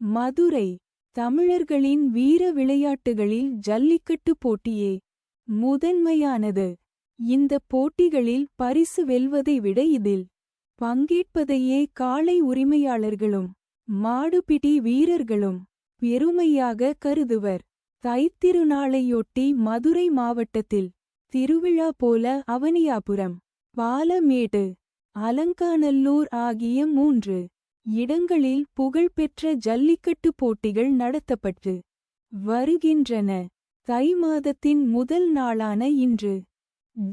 மதுரை தமிழர்களின் வீர விளையாட்டுகளில் ஜல்லிக்கட்டு போட்டியே முதன்மையானது. இந்த போட்டிகளில் பரிசு வெல்வதை விட இதில் பங்கேற்பதையே காளை உரிமையாளர்களும் மாடுபிடி வீரர்களும் பெருமையாக கருதுவர். தைத்திருநாளையொட்டி மதுரை மாவட்டத்தில் திருவிழா போல அவனியாபுரம் பாலமேடு அலங்காநல்லூர் ஆகிய மூன்று இடங்களில் புகழ்பெற்ற ஜல்லிக்கட்டு போட்டிகள் நடத்தப்பட்டு வருகின்றன. தை மாதத்தின் முதல் நாளான இன்று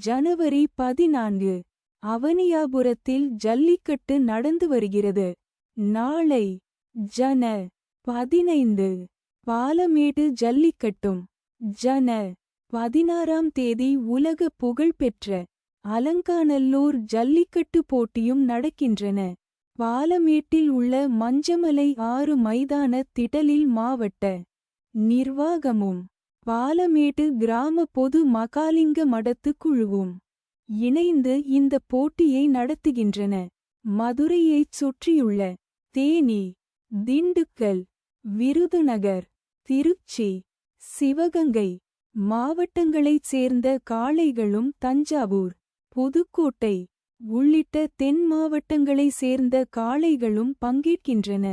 ஜனவரி பதினான்கு அவனியாபுரத்தில் ஜல்லிக்கட்டு நடந்து வருகிறது. நாளை ஜன பதினைந்து பாலமேடு ஜல்லிக்கட்டும். ஜன பதினாறாம் தேதி உலக புகழ்பெற்ற அலங்காநல்லூர் ஜல்லிக்கட்டு போட்டியும் நடக்கின்றன. பாலமேட்டில் உள்ள மஞ்சமலை ஆறு மைதான திடலில் மாவட்ட நிர்வாகமும் பாலமேட்டு கிராம பொது மகாலிங்க மடத்து குழுவும் இணைந்து இந்த போட்டியை நடத்துகின்றன. மதுரையைச் சுற்றியுள்ள தேனி திண்டுக்கல் விருதுநகர் திருச்சி சிவகங்கை மாவட்டங்களைச் சேர்ந்த காளைகளும் தஞ்சாவூர் புதுக்கோட்டை உள்ளிட்ட தென் மாவட்டங்களைச் சேர்ந்த காளைகளும் பங்கேற்கின்றன.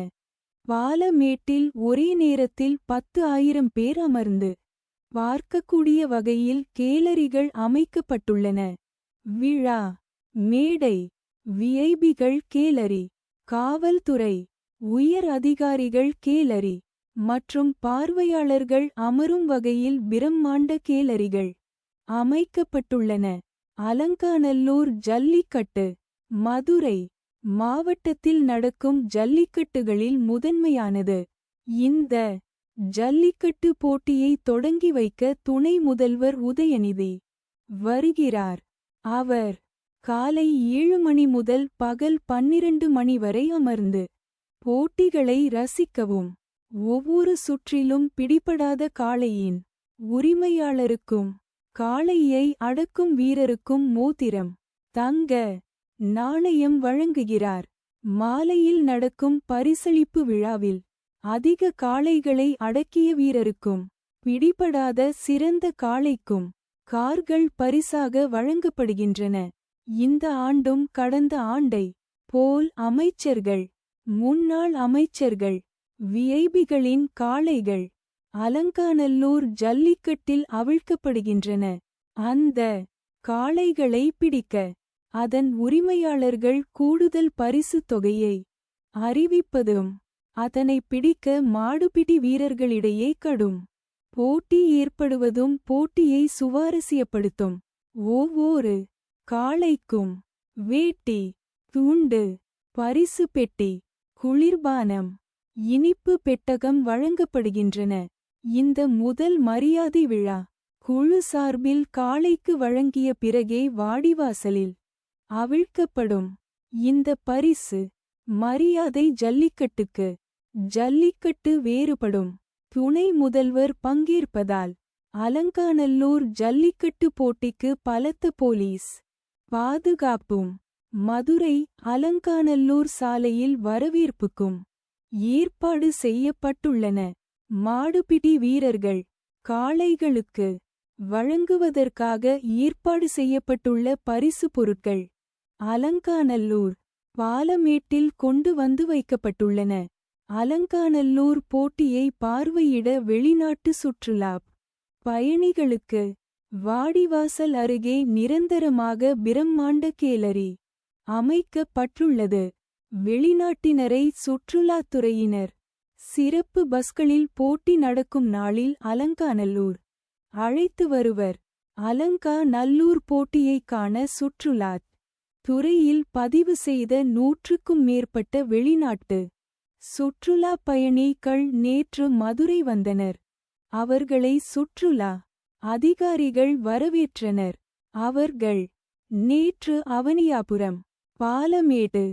பாலமேட்டில் ஒரே நேரத்தில் பத்து ஆயிரம் பேர் அமர்ந்து பார்க்கக்கூடிய வகையில் கேலரிகள் அமைக்கப்பட்டுள்ளன. விழா மேடை விஐபிகள் கேலரி காவல்துறை உயர் அதிகாரிகள் கேலரி மற்றும் பார்வையாளர்கள் அமரும் வகையில் பிரம்மாண்ட கேலரிகள் அமைக்கப்பட்டுள்ளன. அலங்காநல்லூர் ஜல்லிக்கட்டு மதுரை மாவட்டத்தில் நடக்கும் ஜல்லிக்கட்டுகளில் முதன்மையானது. இந்த ஜல்லிக்கட்டு போட்டியை தொடங்கி வைக்க துணை முதல்வர் உதயநிதி வருகிறார். அவர் காலை ஏழு மணி முதல் பகல் பன்னிரண்டு மணி வரை அமர்ந்து போட்டிகளை ரசிக்கவும் ஒவ்வொரு சுற்றிலும் பிடிபடாத காளையின் உரிமையாளருக்கும் காளையை அடக்கும் வீரருக்கும் மோதிரம். தங்க. நாணயம் வழங்குகிறார். மாலையில் நடக்கும் பரிசளிப்பு விழாவில் அதிக காளைகளை அடக்கிய வீரருக்கும் பிடிபடாத சிறந்த காளைக்கும் கார்கள் பரிசாக வழங்கப்படுகின்றன. இந்த ஆண்டும் கடந்த ஆண்டை போல் அமைச்சர்கள் முன்னாள் அமைச்சர்கள் விஐபிகளின் காளைகள் அலங்காநல்லூர் ஜல்லிக்கட்டில் அவிழ்க்கப்படுகின்றன. அந்த காளைகளை பிடிக்க அதன் உரிமையாளர்கள் கூடுதல் பரிசு தொகையை அறிவிப்பதும் அதனை பிடிக்க மாடுபிடி வீரர்களிடையே கடும் போட்டி ஏற்படுவதும் போட்டியை சுவாரஸ்யப்படுத்தும். ஒவ்வொரு காளைக்கும் வேட்டி துண்டு பரிசு பெட்டி குளிர்பானம் இனிப்பு பெட்டகம் வழங்கப்படுகின்றன. இந்த முதல் மரியாதை விழா குழு சார்பில் காளைக்கு வழங்கிய பிறகே வாடிவாசலில் அவிழ்க்கப்படும். இந்த பரிசு மரியாதை ஜல்லிக்கட்டுக்கு ஜல்லிக்கட்டு வேறுபடும். துணை முதல்வர் பங்கேற்பதால் அலங்காநல்லூர் ஜல்லிக்கட்டு போட்டிக்கு பலத்த போலீஸ் பாதுகாப்பும். மதுரை அலங்காநல்லூர் சாலையில் வரவேற்புக்கும் ஏற்பாடு செய்யப்பட்டுள்ளன. மாடுபிடி வீரர்கள் காளைகளுக்கு வழங்குவதற்காக ஏற்பாடு செய்யப்பட்டுள்ள பரிசு பொருட்கள் அலங்காநல்லூர் பாலமேட்டில் கொண்டு வந்து வைக்கப்பட்டுள்ளன. அலங்காநல்லூர் போட்டியை பார்வையிட வெளிநாட்டு சுற்றுலா பயணிகளுக்கு வாடிவாசல் அருகே நிரந்தரமாக பிரம்மாண்ட கேலரி அமைக்கப்பட்டுள்ளது. வெளிநாட்டினரை சுற்றுலாத்துறையினர் சிறப்பு பஸ்களில் போட்டி நடக்கும் நாளில் அலங்கா நல்லூர் அழைத்து வருவர். அலங்கா நல்லூர் போட்டியைக் காண சுற்றுலாத் துறையில் பதிவு செய்த நூற்றுக்கும் மேற்பட்ட வெளிநாட்டு சுற்றுலா பயணிகள் நேற்று மதுரை வந்தனர். அவர்களை சுற்றுலா அதிகாரிகள் வரவேற்றனர். அவர்கள் நேற்று அவனியாபுரம் பாலமேடு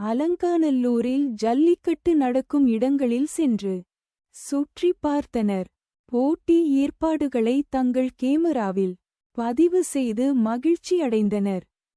அலங்காநல்லூரில் ஜல்லிக்கட்டு நடக்கும் இடங்களில் சென்று சுற்றி பார்த்தனர். போட்டி ஏற்பாடுகளை தங்கள் கேமராவில் பதிவு செய்து மகிழ்ச்சி அடைந்தனர்